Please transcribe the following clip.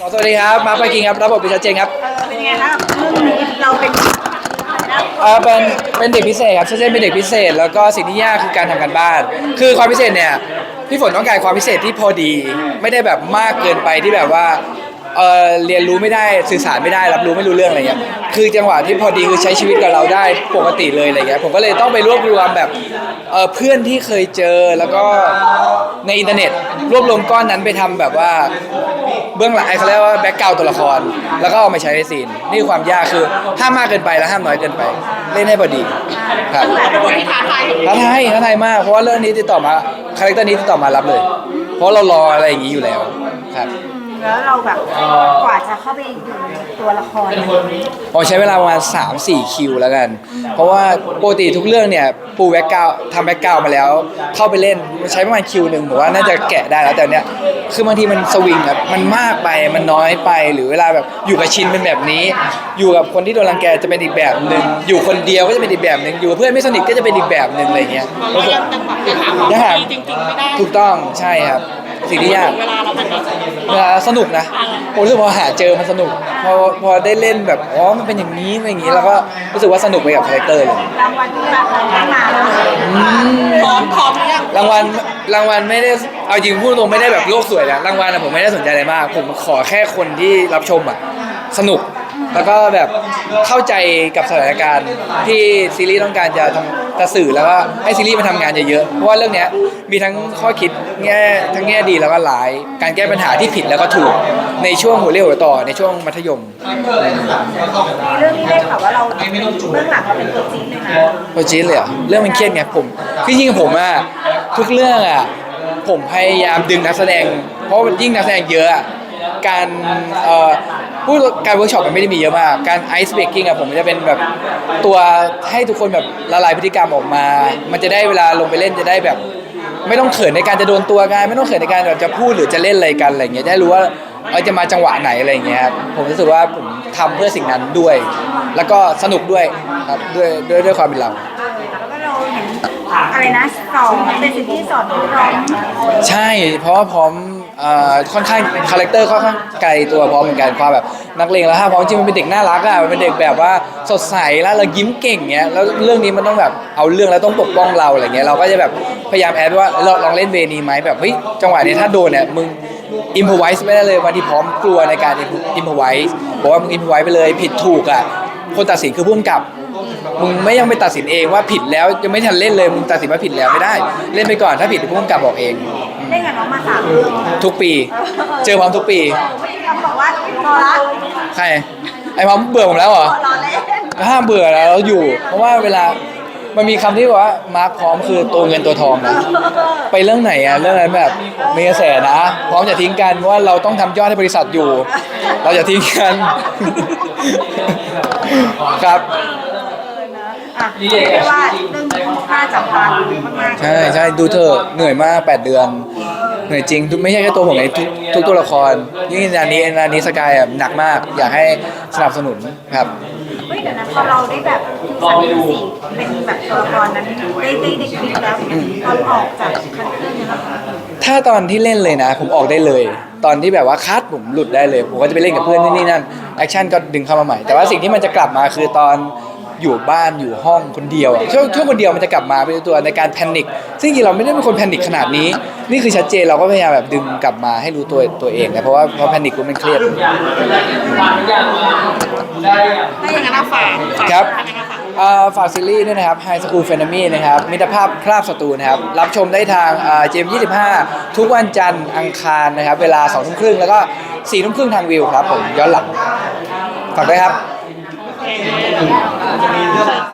สวัสดีครับ มาร์คไปกิงครับ รับบทเป็นชัดเจนครับเออเป็นยังไงครับเรื่องนี้เราเป็นอะไรนะเออเป็นเป็นเด็กพิเศษครับชัดเจนเป็นเด็กพิเศษ แล้วก็สิ่งที่ยากคือการทำการบ้าน คือความพิเศษเนี่ยพี่ฝนต้องการความพิเศษที่พอดี ไม่ได้แบบมากเกินไปที่แบบว่า เออเรียนรู้ไม่ได้สื่อสารไม่ได้รับรู้ไม่รู้เรื่องอะไรเงี้ยคือจังหวะที่พอดีคือใช้ชีวิตกับเราได้ปกติเลยอะไรเงี้ยผมก็เลยต้องไปรวบรวมแบบเออเพื่อนที่เคยเจอแล้วก็ในอินเทอร์เน็ต รวบรวมก้อนนั้นไปทำแบบว่าเบื้องหลังไอ้เขาเรียกว่าแบ็กกราวตัวละคร แล้วก็เอามาใช้ในซีนนี่ความยากคือห้ามมากเกินไปและห้ามน้อยเกินไป เล่นให้พอดีครับเป็นบทที่ท้าทายท้าทายท้าทายมากเพราะว่าเรื่องนี้ติดต่อมาคาแรคเตอร์นี้ติดต่อมารับเลย เพราะเรารออะไรอย่างนี้อยู่แล้วครับ แล้วเราแบบกว่าจะเข้าไปอยู่ในตัวละครผมใช้เวลาประมาณ3 4 คิวแล้วกัน เพราะว่าปกติทุกเรื่องเนี่ยปูแบ็กกราวทำแบ็กกราวมาแล้ว เข้าไปเล่นใช้ประมาณคิวหนึ่งผมว่าน่าจะแกะได้แล้วแต่เนี้ยคือบางทีมันสวิงแบบมันมากไปมันน้อยไปหรือเวลาแบบอยู่กับชินเป็นแบบนี้ อยู่กับคนที่โดนรังแกจะเป็นอีกแบบหนึ่งอยู่คนเดียวก็จะเป็นอีกแบบหนึ่งอยู่กับเพื่อนไม่สนิทก็จะเป็นอีกแบบหนึ่งอะไรเงี้ยรู้สึกยังหาความจริงๆไม่ได้ ถูกต้องใช่ครับ สิ่งที่ยาก เวลาเราเป็นแบบเวลาสนุกนะผมรู้สึกพอหาเจอมันสนุก พอพอได้เล่นแบบอ๋อมันเป็นอย่างนี้เป็นอย่างนี้แล้วก็รู้สึกว่าสนุกไปกับคาแรคเตอร์เลยรางวัลที่แบบเราได้มาแล้วพร้อมพร้อมหรือยังรางวัลรางวัลไม่ได้เอาจริงพูดตรงไม่ได้แบบโลกสวยนะรางวัลนะผมไม่ได้สนใจอะไรมาก ผมขอแค่คนที่รับชมอะสนุก แล้วก็แบบเข้าใจกับสถานการณ์ที่ซีรีส์ต้องการจะทำ จะสื่อแล้วก็ให้ซีรีส์มันทำงานเยอะๆเพราะว่าเรื่องเนี้ยมีทั้งข้อคิดแง่ทั้งแง่ดีแล้วก็ร้าย การแก้ปัญหาที่ผิดแล้วก็ถูกในช่วงหัวเรียวหัวต่อในช่วงมัธยมในเรื่องนี้ได้ข่าวว่าเราเบื้องหลังเราเป็นตัวจริงเลยนะโปรจีนเลยเหรอเรื่องมันเครียดไงผมคือจริงๆผมอะทุกเรื่องอะผมพยายามดึงนักแสดง เพราะยิ่งนักแสดงเยอะอะการเอ่อ พูดการเวิร์กช็อปมันไม่ได้มีเยอะมาก การไอซ์เบรกกิ้งอะผมจะเป็นแบบตัวให้ทุกคนแบบละลายพฤติกรรมออกมา มันจะได้เวลาลงไปเล่นจะได้แบบ ไม่ต้องเขินในการจะโดนตัวกันไม่ต้องเขินในการแบบจะพูดหรือจะเล่นอะไรกันอะไรเงี้ยจะได้รู้ว่าเออจะมาจังหวะไหนอะไรเงี้ยครับผมรู้สึกว่าผมทำเพื่อสิ่งนั้นด้วย แล้วก็สนุกด้วยครับด้วยด้วยด้วยความเป็นเราแล้วก็เราเห็นอะไรนะสอนเป็นสิ่งที่สอนพวกเราใช่เพราะว่าพร้อมเอ่อ ค่อนข้างคาแรคเตอร์ค่อนข้างไกลตัวพร้อมเหมือนกันความแบบนักเลงแล้วถ้าพร้อมจริงมันเป็นเด็กน่ารักอะมันเป็นเด็กแบบว่าสดใสแล้วเรายิ้มเก่งเงี้ยแล้วเรื่องนี้มันต้องแบบเอาเรื่องแล้วต้องปกป้องเราอะไรเงี้ยเราก็จะแบบพยายามแอดว่าเราลองเล่นเวนี้ไหมแบบเฮ้ยจังหวะนี้ถ้าโดนเนี่ยมึงอิมพอไวส์ไม่ได้เลยวันที่พร้อมกลัวในการอิมพอไวส์บอกว่ามึงอิมพอไวส์ไปเลยผิดถูกอะคนตัดสินคือผู้กำกับ มึงไม่ยังไปตัดสินเองว่าผิดแล้วยังไม่ทันเล่นเลยมึงตัดสินว่าผิดแล้วไม่ได้ เล่นไปก่อนถ้าผิดเดี๋ยวผู้กำกับบอกเอง เล่นกับน้องมาสามเรื่องทุกปี เจอพร้อมทุกปีเขาบอกว่าพอละใครไอ้พร้อมเบื่อผมแล้วเหรอพอรอเล่นห้ามเบื่อแล้วเราอยู่ เพราะว่าเวลามันมีคำที่บอกว่ามาร์คพร้อมคือตัวเงินตัวทองนะไปเรื่องไหนอะเรื่องนั้นแบบมีกระแสนะ พร้อมจะทิ้งกันเพราะว่าเราต้องทำยอดให้บริษัทอยู่ เราจะทิ้งกัน ครับ อะเรียกได้ว่าเรื่องนี้ค่อนข้างจับตาดูมากๆใช่ใช่ดูเถอะเหนื่อยมาก 8 เดือน เหนื่อยจริงทุกไม่ใช่แค่ตัวผมเองทุกทุกตัวละคร ยิ่งอันนี้อันนี้สกายอะหนักมาก อยากให้สนับสนุนครับ เฮ้ยเดี๋ยวนะพอเราได้แบบสามสี่เป็นแบบตัวละครนั้นได้ได้ได้คลิปแล้วตอนออกจากคันเครื่องเนี่ยนะคะถ้าตอนที่เล่นเลยนะ ผมออกได้เลย ตอนที่แบบว่าคัดผมหลุดได้เลย ผมก็จะไปเล่นกับเพื่อนนี่นี่นั่นแอคชั่นก็ดึงเข้ามาใหม่ แต่ว่าสิ่งที่มันจะกลับมาคือตอน อยู่บ้านอยู่ห้องคนเดียวอะช่วงช่วงคนเดียวมันจะกลับมาเป็นตัวในการแพนิคซึ่งจริงๆเราไม่ได้เป็นคนแพนิคขนาดนี้ นี่คือชัดเจนเราก็พยายามแบบดึงกลับมาให้รู้ตัวตัวเองนะเพราะว่าเพราะแพนิคมันเครียด ถ้าอย่างนั้นอะฝากฝากครับ ถ้าอย่างนั้นอะฝาก เอ่อฝากซีรีส์ด้วยนะครับ High School f e n o m y นะครับ มิตรภาพคราบศัตรูนะครับ รับชมได้ทางเจม25ทุกวันจันทร์อังคารนะครับ เวลา2ทุ่มครึ่งแล้วก็4ทุ่มครึ่งทางวิวครับผม ย้อนหลังฝากด้วยครับ โอเค